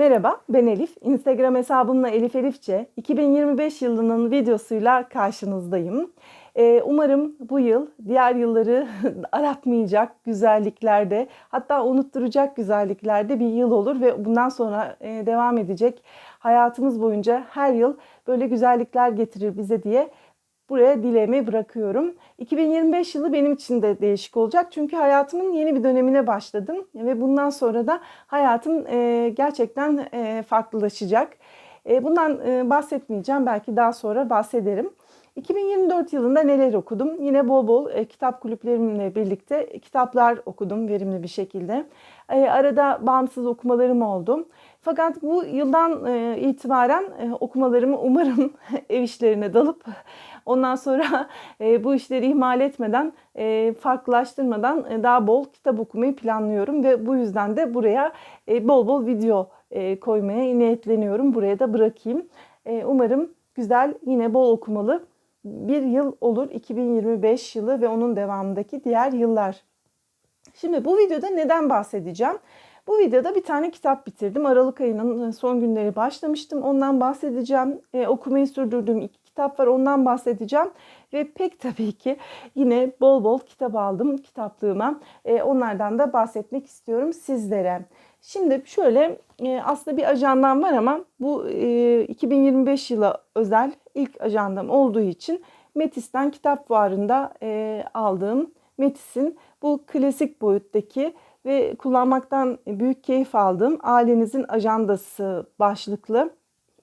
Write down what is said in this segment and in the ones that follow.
Merhaba, ben Elif. Instagram hesabımla Elif Elifçe 2025 yılının videosuyla karşınızdayım. Ee, umarım bu yıl diğer yılları aratmayacak güzelliklerde, hatta unutturacak güzelliklerde bir yıl olur ve bundan sonra e, devam edecek hayatımız boyunca her yıl böyle güzellikler getirir bize diye buraya dileğimi bırakıyorum. 2025 yılı benim için de değişik olacak. Çünkü hayatımın yeni bir dönemine başladım ve bundan sonra da hayatım e, gerçekten e, farklılaşacak. E, bundan bahsetmeyeceğim. Belki daha sonra bahsederim. 2024 yılında neler okudum? Yine bol bol e, kitap kulüplerimle birlikte kitaplar okudum verimli bir şekilde. E, arada bağımsız okumalarım oldu. Fakat bu yıldan e, itibaren e, okumalarımı umarım ev işlerine dalıp ondan sonra e, bu işleri ihmal etmeden, farklılaştırmadan daha bol kitap okumayı planlıyorum ve bu yüzden de buraya bol bol video koymaya niyetleniyorum. Buraya da bırakayım. Umarım güzel, yine bol okumalı bir yıl olur 2025 yılı ve onun devamındaki diğer yıllar. Şimdi bu videoda neden bahsedeceğim? Bu videoda bir tane kitap bitirdim. Aralık ayının son günleri başlamıştım. Ondan bahsedeceğim. E, okumayı sürdürdüğüm iki kitap var. Ondan bahsedeceğim. Ve pek tabii ki yine bol bol kitap aldım kitaplığıma. E, onlardan da bahsetmek istiyorum sizlere. Şimdi şöyle e, aslında bir ajandam var ama bu e, 2025 yıla özel ilk ajandam olduğu için Metis'ten kitap fuarında e, aldığım Metis'in bu klasik boyuttaki ve kullanmaktan büyük keyif aldığım ailenizin ajandası başlıklı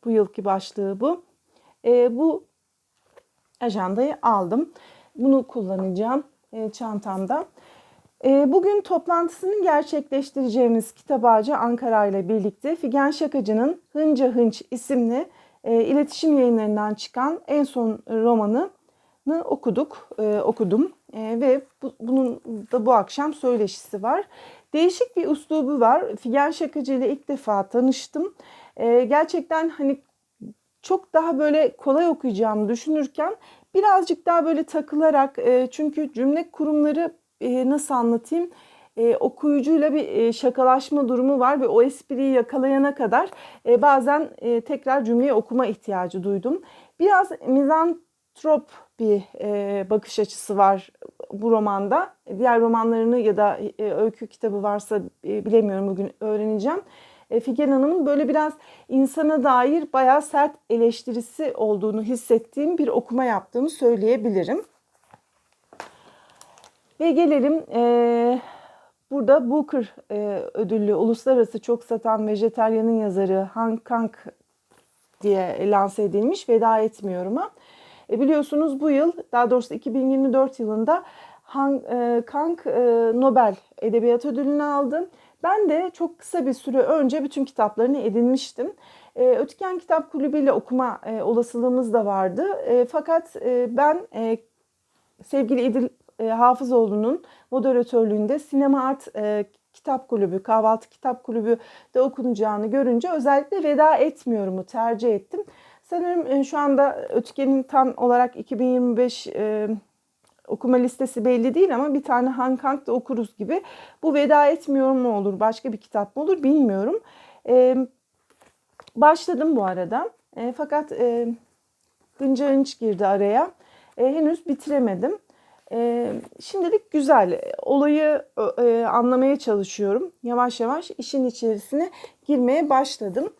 bu yılki başlığı bu. E, bu ajandayı aldım. Bunu kullanacağım e, çantamda. E, bugün toplantısını gerçekleştireceğimiz kitap Ankara ile birlikte Figen Şakacı'nın Hınca Hınç isimli e, iletişim yayınlarından çıkan en son romanı okuduk, e, okudum e, ve bu, bunun da bu akşam söyleşisi var. Değişik bir üslubu var. Figen Şakacı ile ilk defa tanıştım. E, gerçekten hani çok daha böyle kolay okuyacağımı düşünürken birazcık daha böyle takılarak e, çünkü cümle kurumları e, nasıl anlatayım e, okuyucuyla bir e, şakalaşma durumu var ve o espriyi yakalayana kadar e, bazen e, tekrar cümleyi okuma ihtiyacı duydum. Biraz mizantrop bir e, bakış açısı var bu romanda. Diğer romanlarını ya da e, öykü kitabı varsa e, bilemiyorum bugün öğreneceğim. E, Figen Hanım'ın böyle biraz insana dair bayağı sert eleştirisi olduğunu hissettiğim bir okuma yaptığımı söyleyebilirim. Ve gelelim e, burada Booker e, ödüllü uluslararası çok satan vejeteryanın yazarı Han Kang diye lanse edilmiş Veda Etmiyorum'a. E, biliyorsunuz bu yıl daha doğrusu 2024 yılında Han e, Kang e, Nobel Edebiyat Ödülünü aldı. Ben de çok kısa bir süre önce bütün kitaplarını edinmiştim. E, Ötken Kitap Kulübü ile okuma e, olasılığımız da vardı. E, fakat e, ben e, sevgili İdil e, Hafızoğlu'nun moderatörlüğünde Sinema Art e, Kitap Kulübü, Kahvaltı Kitap Kulübü de okunacağını görünce özellikle veda etmiyorumu tercih ettim. Sanırım e, şu anda Ötken'in tam olarak 2025 e, okuma listesi belli değil ama bir tane Han Kang da okuruz gibi. Bu veda etmiyorum mu olur, başka bir kitap mı olur bilmiyorum. E, başladım bu arada. E, fakat e, Hınca Hınç girdi araya. E, henüz bitiremedim. E, şimdilik güzel. Olayı e, anlamaya çalışıyorum. Yavaş yavaş işin içerisine girmeye başladım.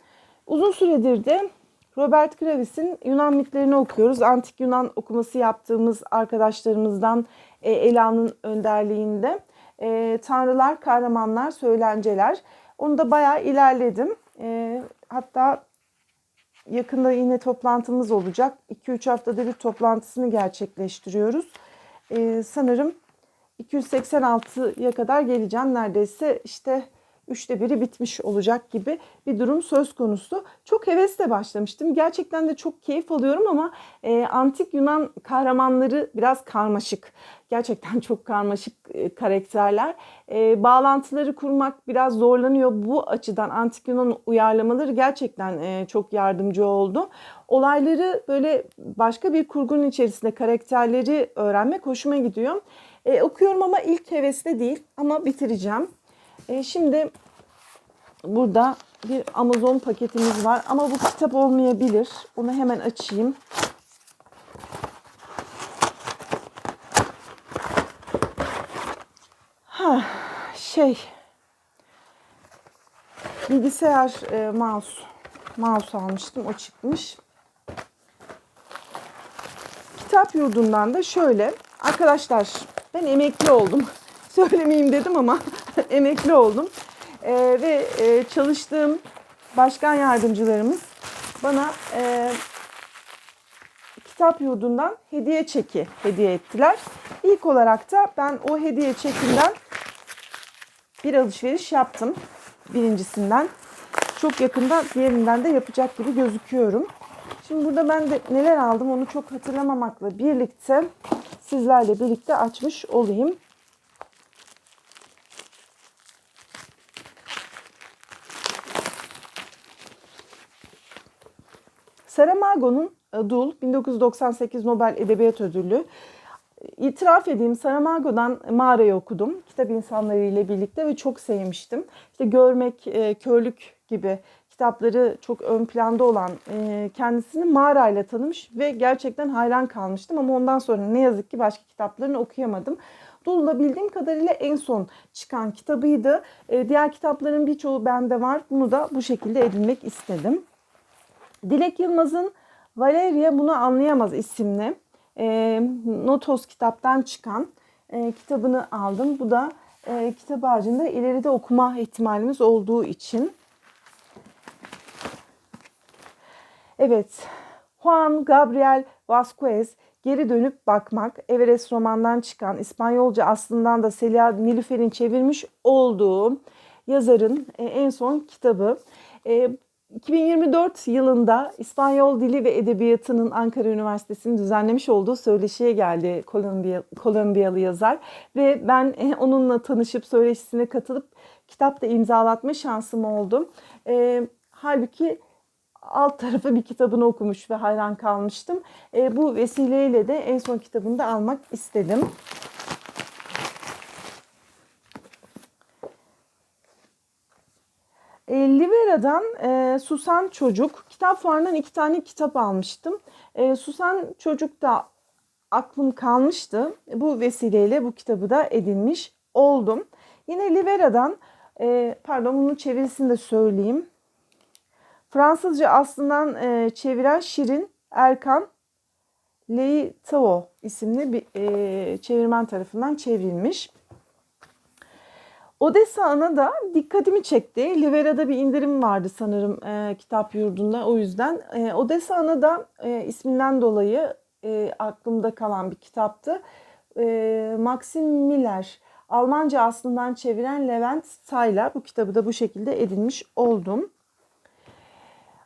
Uzun süredir de Robert Gravis'in Yunan mitlerini okuyoruz. Antik Yunan okuması yaptığımız arkadaşlarımızdan e, Ela'nın önderliğinde. E, tanrılar, kahramanlar, söylenceler. Onu da bayağı ilerledim. E, hatta yakında yine toplantımız olacak. 2-3 haftada bir toplantısını gerçekleştiriyoruz. E, sanırım 286'ya kadar geleceğim. Neredeyse işte üçte biri bitmiş olacak gibi bir durum söz konusu. Çok hevesle başlamıştım. Gerçekten de çok keyif alıyorum ama e, antik Yunan kahramanları biraz karmaşık. Gerçekten çok karmaşık e, karakterler. E, bağlantıları kurmak biraz zorlanıyor. Bu açıdan antik Yunan uyarlamaları gerçekten e, çok yardımcı oldu. Olayları böyle başka bir kurgunun içerisinde karakterleri öğrenmek hoşuma gidiyor. E, okuyorum ama ilk hevesle değil ama bitireceğim. E, şimdi burada bir Amazon paketimiz var ama bu kitap olmayabilir. Onu hemen açayım. Ha, şey bilgisayar e, mouse mouse almıştım o çıkmış. Kitap yurdundan da şöyle arkadaşlar ben emekli oldum. Söylemeyeyim dedim ama emekli oldum. E, ve e, çalıştığım başkan yardımcılarımız bana e, kitap yurdundan hediye çeki hediye ettiler. İlk olarak da ben o hediye çekinden bir alışveriş yaptım. Birincisinden. Çok yakında diğerinden de yapacak gibi gözüküyorum. Şimdi burada ben de neler aldım onu çok hatırlamamakla birlikte sizlerle birlikte açmış olayım. Saramago'nun Dul 1998 Nobel Edebiyat Ödülü. İtiraf edeyim Saramago'dan Mağara'yı okudum. Kitap insanları ile birlikte ve çok sevmiştim. İşte Görmek, e, Körlük gibi kitapları çok ön planda olan e, kendisini mağarayla tanımış ve gerçekten hayran kalmıştım. Ama ondan sonra ne yazık ki başka kitaplarını okuyamadım. Dul'da bildiğim kadarıyla en son çıkan kitabıydı. E, diğer kitapların birçoğu bende var. Bunu da bu şekilde edinmek istedim. Dilek Yılmaz'ın Valeria Bunu Anlayamaz isimli e, Notos kitaptan çıkan e, kitabını aldım. Bu da e, kitap ağacında ileride okuma ihtimalimiz olduğu için. Evet, Juan Gabriel Vasquez Geri Dönüp Bakmak, Everest romandan çıkan İspanyolca aslından da Selia Nilüfer'in çevirmiş olduğu yazarın e, en son kitabı. E, 2024 yılında İspanyol Dili ve Edebiyatı'nın Ankara Üniversitesi'nin düzenlemiş olduğu söyleşiye geldi Kolombiya, Kolombiyalı yazar. Ve ben e, onunla tanışıp söyleşisine katılıp kitap da imzalatma şansım oldu. E, halbuki alt tarafı bir kitabını okumuş ve hayran kalmıştım. E, bu vesileyle de en son kitabını da almak istedim. E, Livera'dan e, Susan Çocuk. Kitap fuarından iki tane kitap almıştım. E, Susan Çocuk da aklım kalmıştı. Bu vesileyle bu kitabı da edinmiş oldum. Yine Livera'dan, e, pardon bunun çevirisini de söyleyeyim. Fransızca aslından e, çeviren Şirin Erkan Leitao isimli bir e, çevirmen tarafından çevrilmiş. Odessa Ana da dikkatimi çekti. Livera'da bir indirim vardı sanırım e, kitap yurdunda o yüzden. E, Odessa Ana da e, isminden dolayı e, aklımda kalan bir kitaptı. E, Maxim Miller, Almanca aslından çeviren Levent Stayla bu kitabı da bu şekilde edinmiş oldum.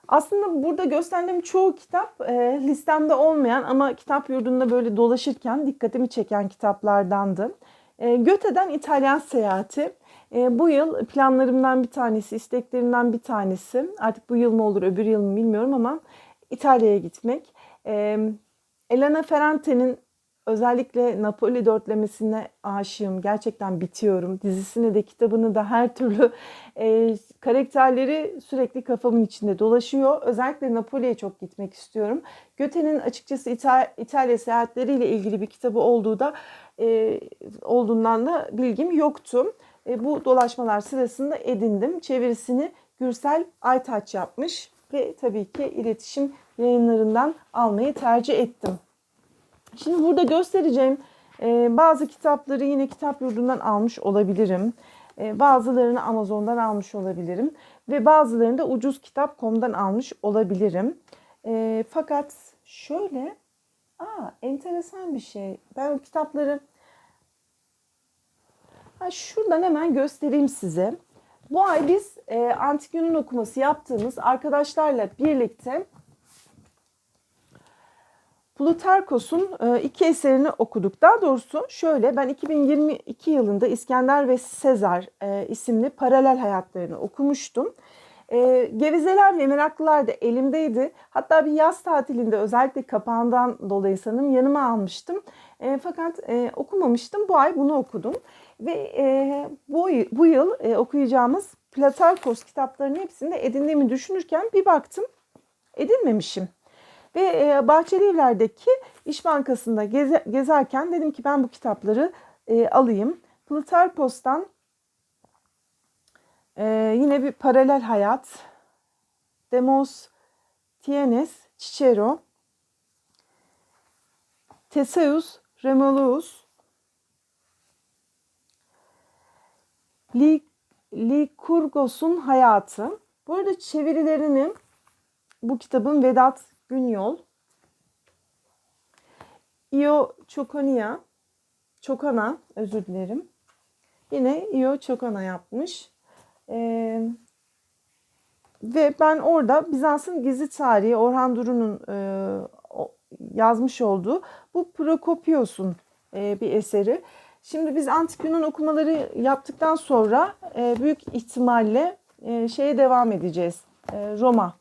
Aslında burada gösterdiğim çoğu kitap e, listemde olmayan ama kitap yurdunda böyle dolaşırken dikkatimi çeken kitaplardandı. E, Göte'den İtalyan Seyahati. E, bu yıl planlarımdan bir tanesi, isteklerimden bir tanesi. Artık bu yıl mı olur, öbür yıl mı bilmiyorum ama İtalya'ya gitmek. E, Elena Ferrante'nin özellikle Napoli dörtlemesine aşığım. Gerçekten bitiyorum. Dizisini de kitabını da her türlü e, karakterleri sürekli kafamın içinde dolaşıyor. Özellikle Napoli'ye çok gitmek istiyorum. Göte'nin açıkçası İtal- İtalya seyahatleriyle ilgili bir kitabı olduğu da e, olduğundan da bilgim yoktu. E, bu dolaşmalar sırasında edindim. Çevirisini Gürsel Aytaç yapmış ve tabii ki iletişim yayınlarından almayı tercih ettim. Şimdi burada göstereceğim e, bazı kitapları yine kitap yurdundan almış olabilirim. E, bazılarını Amazon'dan almış olabilirim. Ve bazılarını da ucuzkitap.com'dan almış olabilirim. Fakat şöyle, aa, enteresan bir şey. Ben kitapları şuradan hemen göstereyim size. Bu ay biz e, Antik Yunan okuması yaptığımız arkadaşlarla birlikte Plutarkos'un e, iki eserini okuduk. Daha doğrusu şöyle ben 2022 yılında İskender ve Sezar e, isimli paralel hayatlarını okumuştum. E, Gevizeler ve Meraklılar da elimdeydi. Hatta bir yaz tatilinde özellikle kapağından dolayı sanırım yanıma almıştım. Fakat okumamıştım. Bu ay bunu okudum. Ve bu, bu yıl okuyacağımız Platarkos kitaplarının hepsinde edindiğimi düşünürken bir baktım edinmemişim. Ve e, Bahçeli Evler'deki İş Bankası'nda geze, gezerken dedim ki ben bu kitapları e, alayım. Plutarkos'tan e, yine bir paralel hayat. Demos Tienes Cicero Theseus Remolus Lykurgos'un hayatı. Bu arada çevirilerini bu kitabın Vedat Günyol, Io Çokonia, Çokana özür dilerim. Yine Io Çokana yapmış. Ee, ve ben orada Bizans'ın gizli tarihi Orhan Duru'nun e, yazmış olduğu bu Prokopios'un e, bir eseri. Şimdi biz antik Yunan okumaları yaptıktan sonra e, büyük ihtimalle e, şeye devam edeceğiz. Roma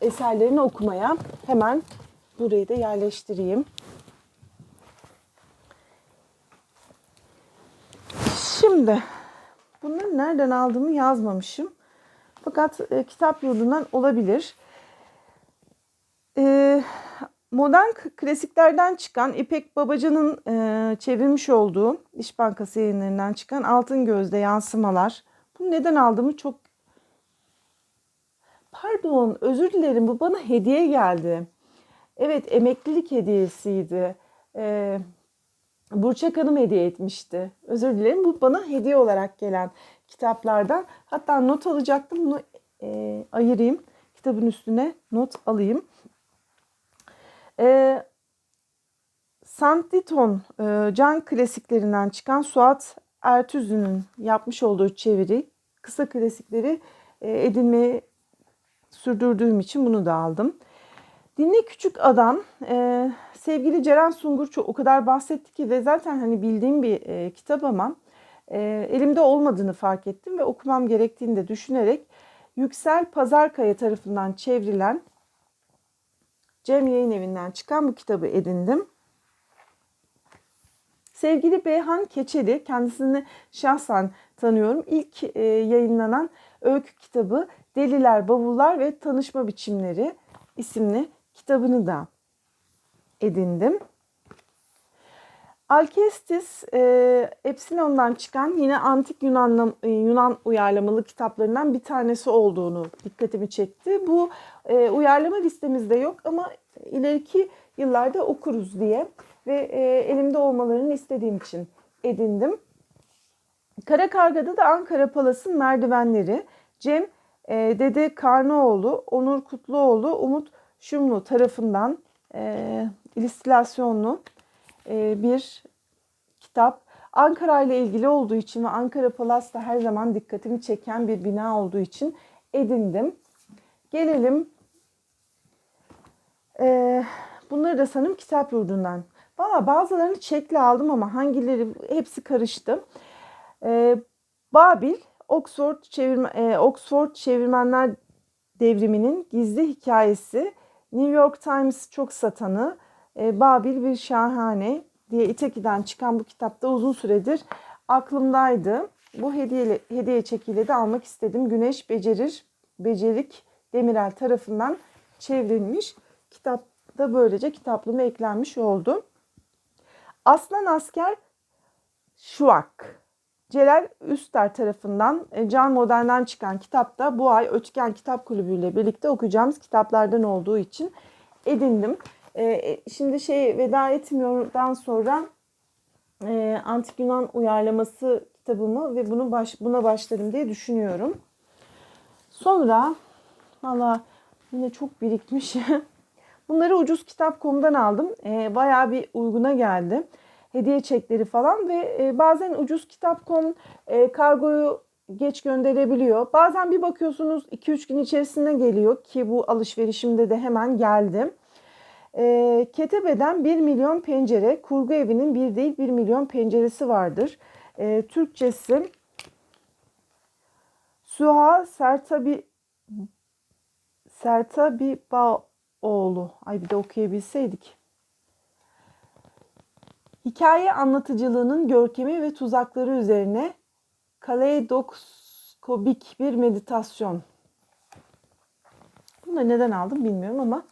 eserlerini okumaya. Hemen burayı da yerleştireyim. Şimdi bunları nereden aldığımı yazmamışım. Fakat e, kitap yurdundan olabilir. E, modern klasiklerden çıkan İpek Babacan'ın e, çevirmiş olduğu İş Bankası yayınlarından çıkan Altın Gözde Yansımalar. Bunu neden aldığımı çok Pardon, özür dilerim. Bu bana hediye geldi. Evet, emeklilik hediyesiydi. Ee, Burçak Hanım hediye etmişti. Özür dilerim. Bu bana hediye olarak gelen kitaplardan. Hatta not alacaktım. Bunu e, ayırayım. Kitabın üstüne not alayım. E, Santiton e, can klasiklerinden çıkan Suat Ertüzü'nün yapmış olduğu çeviri kısa klasikleri e, edinmeye sürdürdüğüm için bunu da aldım. Dinle Küçük Adam e, sevgili Ceren Sungur çok o kadar bahsetti ki ve zaten hani bildiğim bir e, kitap ama e, elimde olmadığını fark ettim ve okumam gerektiğini de düşünerek Yüksel Pazarkaya tarafından çevrilen Cem Yayın Evi'nden çıkan bu kitabı edindim. Sevgili Beyhan Keçeli, kendisini şahsen tanıyorum. İlk e, yayınlanan öykü kitabı Deliler, Bavullar ve Tanışma Biçimleri isimli kitabını da edindim. Alkestis e, Epsilon'dan çıkan yine antik Yunan, Yunan uyarlamalı kitaplarından bir tanesi olduğunu dikkatimi çekti. Bu e, uyarlama listemizde yok ama ileriki yıllarda okuruz diye ve e, elimde olmalarını istediğim için edindim. Kara Karga'da da Ankara Palas'ın merdivenleri Cem e, Dede Karnoğlu, Onur Kutluoğlu, Umut Şumlu tarafından e, illüstrasyonlu bir kitap. Ankara ile ilgili olduğu için ve Ankara Palas da her zaman dikkatimi çeken bir bina olduğu için edindim. Gelelim e, bunları da sanırım kitap yurdundan. Valla bazılarını çekle aldım ama hangileri hepsi karıştı. E, Babil Oxford çevirme, e, Oxford çevirmenler devriminin gizli hikayesi New York Times çok satanı e, Babil bir şahane diye İteki'den çıkan bu kitapta uzun süredir aklımdaydı. Bu hediye, hediye çekiyle de almak istedim. Güneş Becerir, Becerik Demirel tarafından çevrilmiş. Kitap da böylece kitaplığıma eklenmiş oldu. Aslan Asker Şuak. Celal Üster tarafından e, Can Modern'den çıkan kitapta bu ay Ötken Kitap Kulübü ile birlikte okuyacağımız kitaplardan olduğu için edindim. E, e, şimdi şey veda etmiyordan sonra Antik Yunan uyarlaması kitabımı ve bunu baş, buna başlarım diye düşünüyorum. Sonra valla yine çok birikmiş. Bunları ucuz kitap.com'dan aldım. bayağı bir uyguna geldi hediye çekleri falan ve e, bazen ucuz kitap.com e, kargoyu geç gönderebiliyor. Bazen bir bakıyorsunuz 2-3 gün içerisinde geliyor ki bu alışverişimde de hemen geldi. E, Ketebe'den 1 milyon pencere, kurgu evinin bir değil 1 milyon penceresi vardır. E, Türkçesi Suha Sertabi Sertabi Baoğlu. Ay bir de okuyabilseydik. Hikaye anlatıcılığının görkemi ve tuzakları üzerine Kaleidos, mikroskobik bir meditasyon. Bunu da neden aldım bilmiyorum ama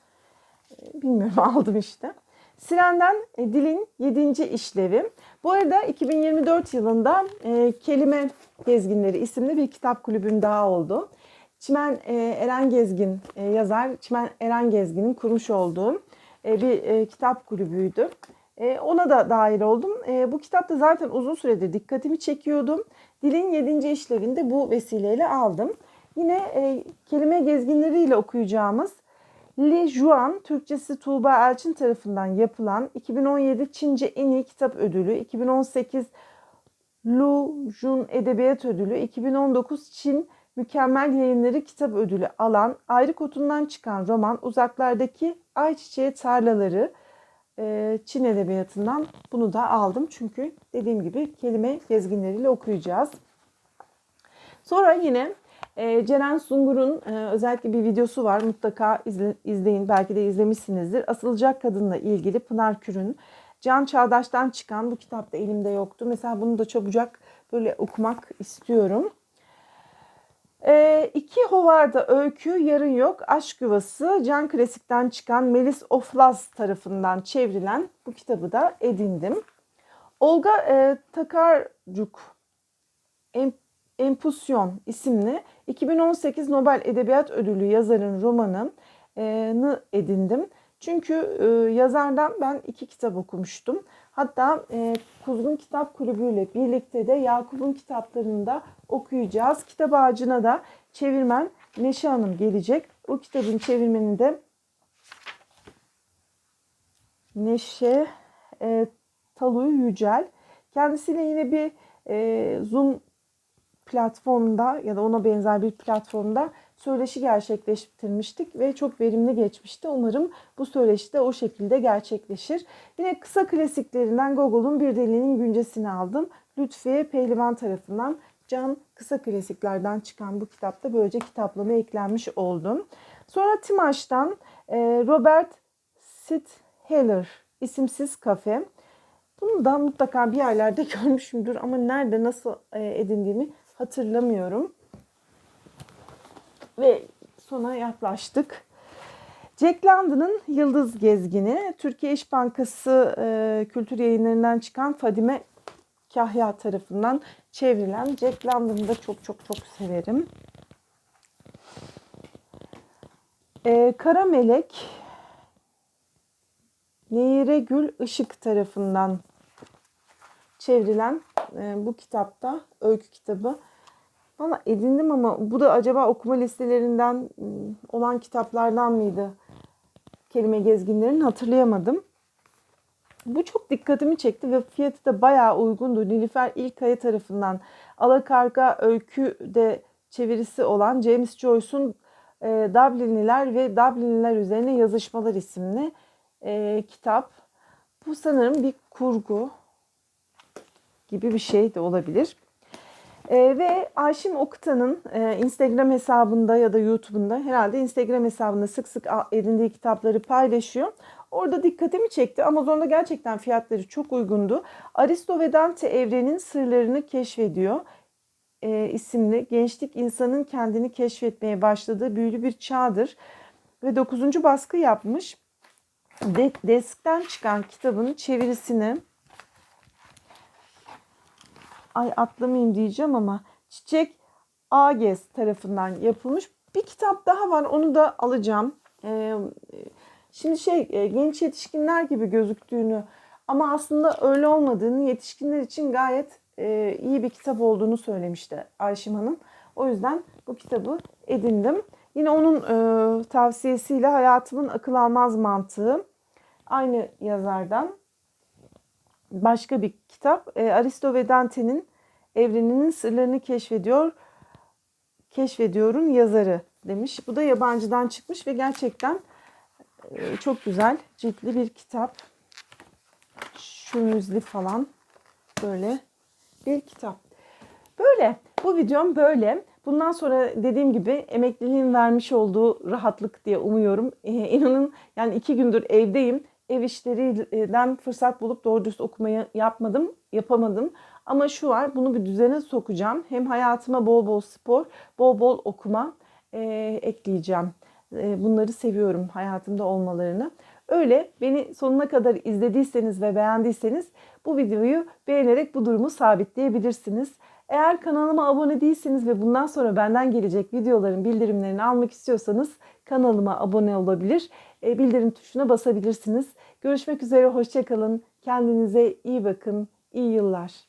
bilmiyorum aldım işte. Siren'den e, Dilin 7. işlevi. Bu arada 2024 yılında e, Kelime Gezginleri isimli bir kitap kulübüm daha oldu. Çimen e, Eren Gezgin e, yazar, Çimen Eren Gezgin'in kurmuş olduğu e, bir e, kitap kulübüydü. E, ona da dahil oldum. E, bu kitap da zaten uzun süredir dikkatimi çekiyordu. Dilin 7. işlevinde bu vesileyle aldım. Yine e, kelime gezginleriyle okuyacağımız Li Juan, Türkçesi Tuğba Elçin tarafından yapılan 2017 Çince En İyi Kitap Ödülü, 2018 Lu Jun Edebiyat Ödülü, 2019 Çin Mükemmel Yayınları Kitap Ödülü alan Ayrı Kotundan çıkan roman Uzaklardaki Ayçiçeği Tarlaları e, Çin Edebiyatı'ndan bunu da aldım. Çünkü dediğim gibi kelime gezginleriyle okuyacağız. Sonra yine e, Ceren Sungur'un e, özellikle bir videosu var. Mutlaka izle, izleyin. Belki de izlemişsinizdir. Asılacak Kadınla ilgili Pınar Kür'ün Can Çağdaş'tan çıkan bu kitap da elimde yoktu. Mesela bunu da çabucak böyle okumak istiyorum. E, iki Hovarda Öykü Yarın Yok Aşk Yuvası Can Klasik'ten çıkan Melis Oflaz tarafından çevrilen bu kitabı da edindim. Olga e, Takarcuk Empusyon isimli 2018 Nobel Edebiyat Ödülü yazarın romanını edindim. Çünkü e, yazardan ben iki kitap okumuştum. Hatta e, Kuzgun Kitap Kulübü ile birlikte de Yakup'un kitaplarını da okuyacağız. Kitap ağacına da çevirmen Neşe Hanım gelecek. O kitabın çevirmeni de Neşe e, Taluy Yücel. Kendisiyle yine bir e, Zoom platformda ya da ona benzer bir platformda söyleşi gerçekleştirmiştik ve çok verimli geçmişti. Umarım bu söyleşi de o şekilde gerçekleşir. Yine kısa klasiklerinden Gogol'un Bir Delinin Güncesini aldım. Lütfiye Pehlivan tarafından Can Kısa Klasiklerden çıkan bu kitapta böylece kitaplama eklenmiş oldum. Sonra Timaş'tan e, Robert Sitheller isimsiz kafe. Bunu da mutlaka bir yerlerde görmüşümdür ama nerede nasıl e, edindiğimi hatırlamıyorum. Ve sona yaklaştık. Jack London'ın Yıldız Gezgini, Türkiye İş Bankası e, kültür yayınlarından çıkan Fadime Kahya tarafından çevrilen Jack London'ı da çok çok çok severim. E, Kara Melek, Nehire Gül Işık tarafından çevrilen e, bu kitapta, öykü kitabı Valla edindim ama bu da acaba okuma listelerinden ıı, olan kitaplardan mıydı? Kelime gezginlerini hatırlayamadım. Bu çok dikkatimi çekti ve fiyatı da bayağı uygundu. Nilüfer İlkaya tarafından Alakarga öykü de çevirisi olan James Joyce'un e, ve Dublinliler üzerine yazışmalar isimli e, kitap. Bu sanırım bir kurgu gibi bir şey de olabilir. E, ve Ayşim Oktan'ın e, Instagram hesabında ya da YouTube'unda herhalde Instagram hesabında sık sık edindiği kitapları paylaşıyor. Orada dikkatimi çekti. Amazon'da gerçekten fiyatları çok uygundu. Aristo ve Dante evrenin sırlarını keşfediyor e, isimli gençlik insanın kendini keşfetmeye başladığı büyülü bir çağdır. Ve 9. baskı yapmış. De, deskten çıkan kitabın çevirisini ay atlamayayım diyeceğim ama Çiçek Ages tarafından yapılmış bir kitap daha var. Onu da alacağım. Ee, şimdi şey e, genç yetişkinler gibi gözüktüğünü ama aslında öyle olmadığını yetişkinler için gayet e, iyi bir kitap olduğunu söylemişti Ayşim Hanım. O yüzden bu kitabı edindim. Yine onun e, tavsiyesiyle Hayatımın Akıl Almaz Mantığı aynı yazardan başka bir kitap. E, Aristo ve Dante'nin Evreninin Sırlarını Keşfediyor, Keşfediyor'un yazarı demiş. Bu da yabancıdan çıkmış ve gerçekten e, çok güzel, ciltli bir kitap. Şumüzli falan böyle bir kitap. Böyle. Bu videom böyle. Bundan sonra dediğim gibi emekliliğin vermiş olduğu rahatlık diye umuyorum. Ee, inanın yani iki gündür evdeyim. Ev işlerinden fırsat bulup doğru dürüst okumayı yapmadım, yapamadım. Ama şu var bunu bir düzene sokacağım. Hem hayatıma bol bol spor, bol bol okuma e, ekleyeceğim. E, bunları seviyorum hayatımda olmalarını. Öyle beni sonuna kadar izlediyseniz ve beğendiyseniz bu videoyu beğenerek bu durumu sabitleyebilirsiniz. Eğer kanalıma abone değilseniz ve bundan sonra benden gelecek videoların bildirimlerini almak istiyorsanız kanalıma abone olabilir, e, bildirim tuşuna basabilirsiniz. Görüşmek üzere, hoşçakalın. Kendinize iyi bakın, iyi yıllar.